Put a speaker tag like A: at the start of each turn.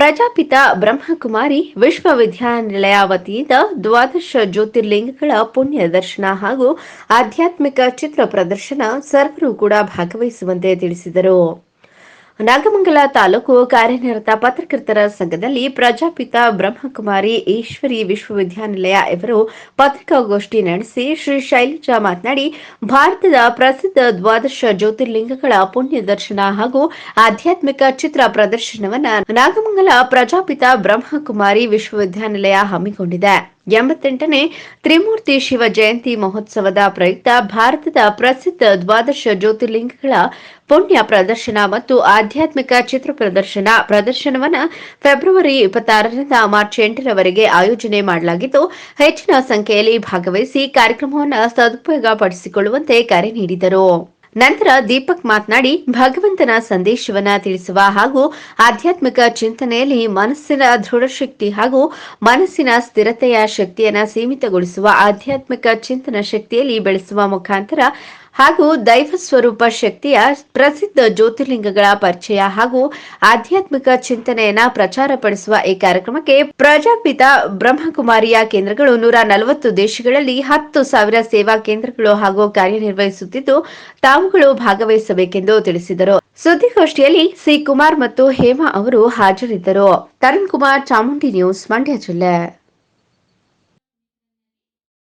A: ಪ್ರಜಾಪಿತ ಬ್ರಹ್ಮಕುಮಾರಿ ವಿಶ್ವವಿದ್ಯಾನಿಲಯ ವತಿಯಿಂದ ದ್ವಾದಶ ಜ್ಯೋತಿರ್ಲಿಂಗಗಳ ಪುಣ್ಯ ದರ್ಶನ ಹಾಗೂ ಆಧ್ಯಾತ್ಮಿಕ ಚಿತ್ರ ಪ್ರದರ್ಶನ ಸರ್ವರು ಕೂಡ ಭಾಗವಹಿಸುವಂತೆ ತಿಳಿಸಿದರು. ನಾಗಮಂಗಲ ತಾಲೂಕು ಕಾರ್ಯನಿರತ ಪತ್ರಕರ್ತರ ಸಂಘದಲ್ಲಿ ಪ್ರಜಾಪಿತ ಬ್ರಹ್ಮಕುಮಾರಿ ಈಶ್ವರಿ ವಿಶ್ವವಿದ್ಯಾನಿಲಯ ಇವರು ಪತ್ರಿಕಾಗೋಷ್ಠಿ ನಡೆಸಿ ಶ್ರೀ ಶೈಲಜಾ ಮಾತನಾಡಿ, ಭಾರತದ ಪ್ರಸಿದ್ಧ ದ್ವಾದಶ ಜ್ಯೋತಿರ್ಲಿಂಗಗಳ ಪುಣ್ಯ ದರ್ಶನ ಹಾಗೂ ಆಧ್ಯಾತ್ಮಿಕ ಚಿತ್ರ ಪ್ರದರ್ಶನವನ್ನ ನಾಗಮಂಗಲ ಪ್ರಜಾಪಿತ ಬ್ರಹ್ಮಕುಮಾರಿ ವಿಶ್ವವಿದ್ಯಾನಿಲಯ ಹಮ್ಮಿಕೊಂಡಿದೆ. ಎಂಬತ್ತೆಂಟನೇ ತ್ರಿಮೂರ್ತಿ ಶಿವ ಜಯಂತಿ ಮಹೋತ್ಸವದ ಪ್ರಯುಕ್ತ ಭಾರತದ ಪ್ರಸಿದ್ಧ ದ್ವಾದಶ ಜ್ಯೋತಿರ್ಲಿಂಗಗಳ ಪುಣ್ಯ ಪ್ರದರ್ಶನ ಮತ್ತು ಆಧ್ಯಾತ್ಮಿಕ ಚಿತ್ರ ಪ್ರದರ್ಶನ ಪ್ರದರ್ಶನವನ್ನು ಫೆಬ್ರವರಿ ಇಪ್ಪತ್ತಾರರಿಂದ ಮಾರ್ಚ್ ಎಂಟರವರೆಗೆ ಆಯೋಜನೆ ಮಾಡಲಾಗಿದ್ದು, ಹೆಚ್ಚಿನ ಸಂಖ್ಯೆಯಲ್ಲಿ ಭಾಗವಹಿಸಿ ಕಾರ್ಯಕ್ರಮವನ್ನು ಸದುಪಯೋಗಪಡಿಸಿಕೊಳ್ಳುವಂತೆ ಕರೆ ನೀಡಿದರು. ನಂತರ ದೀಪಕ್ ಮಾತನಾಡಿ, ಭಗವಂತನ ಸಂದೇಶವನ್ನ ತಿಳಿಸುವ ಹಾಗೂ ಆಧ್ಯಾತ್ಮಿಕ ಚಿಂತನೆಯಲ್ಲಿ ಮನಸ್ಸಿನ ದೃಢಶಕ್ತಿ ಹಾಗೂ ಮನಸ್ಸಿನ ಸ್ಥಿರತೆಯ ಶಕ್ತಿಯನ್ನ ಸೀಮಿತಗೊಳಿಸುವ ಆಧ್ಯಾತ್ಮಿಕ ಚಿಂತನ ಶಕ್ತಿಯಲ್ಲಿ ಬೆಳೆಸುವ ಮುಖಾಂತರ ಹಾಗೂ ದೈವ ಸ್ವರೂಪ ಶಕ್ತಿಯ ಪ್ರಸಿದ್ಧ ಜ್ಯೋತಿರ್ಲಿಂಗಗಳ ಪರಿಚಯ ಹಾಗೂ ಆಧ್ಯಾತ್ಮಿಕ ಚಿಂತನೆಯನ್ನ ಪ್ರಚಾರಪಡಿಸುವ ಈ ಕಾರ್ಯಕ್ರಮಕ್ಕೆ ಪ್ರಜಾಪಿತ ಬ್ರಹ್ಮಕುಮಾರಿಯ ಕೇಂದ್ರಗಳು ನೂರ ನಲವತ್ತು ದೇಶಗಳಲ್ಲಿ ಹತ್ತು ಸಾವಿರ ಸೇವಾ ಕೇಂದ್ರಗಳು ಹಾಗೂ ಕಾರ್ಯನಿರ್ವಹಿಸುತ್ತಿದ್ದು, ತಾವುಗಳು ಭಾಗವಹಿಸಬೇಕೆಂದು ತಿಳಿಸಿದರು. ಸುದ್ದಿಗೋಷ್ಠಿಯಲ್ಲಿ ಸಿ ಕುಮಾರ್ ಮತ್ತು ಹೇಮಾ ಅವರು ಹಾಜರಿದ್ದರು. ತರುಣ್ ಕುಮಾರ್ ಚಾಮುಂಡಿ ನ್ಯೂಸ್, ಮಂಡ್ಯ ಜಿಲ್ಲೆ.